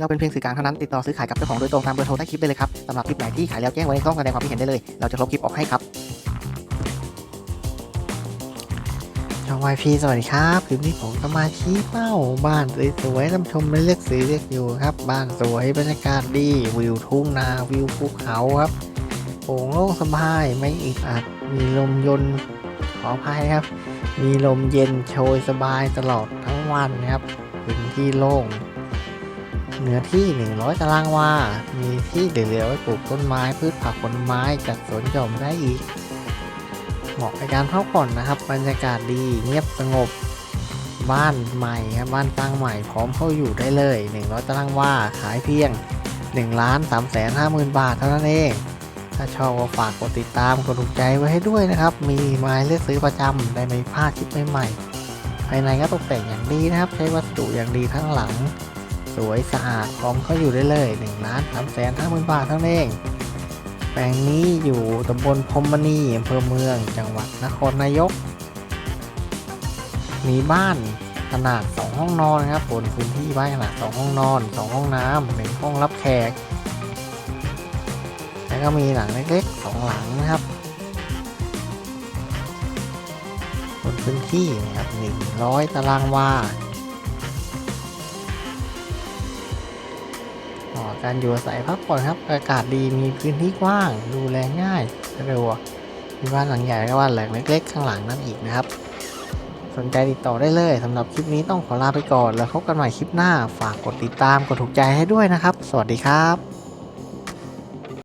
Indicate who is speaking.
Speaker 1: เราเป็นเพียงสื่อกลางเท่านั้นติดต่อซื้อขายกับเจ้าของโดยตรงตามเบอร์โทรใต้คลิปได้เลยครับสำหรับคลิปไหนที่ขายแล้วแจ้งไว้ในช่องแสดงความคิดเห็นได้เลย เราจะลบคลิปออกให้ครับช่องวายพีสวัสดีครับคลิปนี้ผมก็มาชี้เป้าบ้านสวยๆท่านชมไม่เลือกซื้อเลือกอยู่ครับ บ้านสวยบรรยากาศดีวิวทุ่งนาวิวภูเขาครับโป่งโล่งสบายไม่อึดอัดมีลมยนต์ขออภัยครับ มีลมเย็นโชยสบายตลอดทั้งวันครับพื้นที่โล่ง เนื้อที่ 100 ตารางวา มีที่เหลือๆไว้ปลูกต้นไม้พืชผักผลไม้จัดสวนหย่อมได้อีก เหมาะในการพักผ่อนนะครับ บรรยากาศดีเงียบสงบ บ้านใหม่ครับบ้านตั้งใหม่พร้อมเข้าอยู่ได้เลย 100 ตารางวา ขายเพียง1ล้าน3 5หมื่นบาทเท่านั้นเอง ถ้าชอบก็ฝากกดติดตามกดถูกใจไว้ให้ด้วยนะครับ มีไม้เลือกซื้อประจำได้ไม่พลาดคลิปใหม่ๆภายในก็ตกแต่งอย่างดีนะครับ ใช้วัสดุอย่างดีทั้งหลัง สวยสะอาดพร้อมเข้าอยู่ได้เลย1ล้าน3แสน5หมื่นบาทเท่านั้นเอง แปลงนี้อยู่ตำบลพรมณีอำเภอเมือง จังหวัดนครนายก มีบ้านขนาด 2 ห้องนอนครับบนพื้นที่บ้านขนาด 2 ห้องนอน 2 ห้องน้ำหนึ่งห้องรับแขก แล้วก็มีหลังเล็กๆสองหลังนะครับบนพื้นที่นะครับ100 ตารางวา เหมาะกับการอยู่อาศัยพักผ่อนครับ อากาศดีมีพื้นที่กว้าง ดูแลง่ายสะดวกมีบ้านหลังใหญ่แล้วก็บ้านหลังเล็กๆ ข้างหลังนั่นอีกนะครับ สนใจติดต่อได้เลยสำหรับคลิปนี้ต้องขอลาไปก่อน แล้วพบกันใหม่คลิปหน้า ฝากกดติดตามกดถูกใจให้ด้วยนะครับ สวัสดีครับ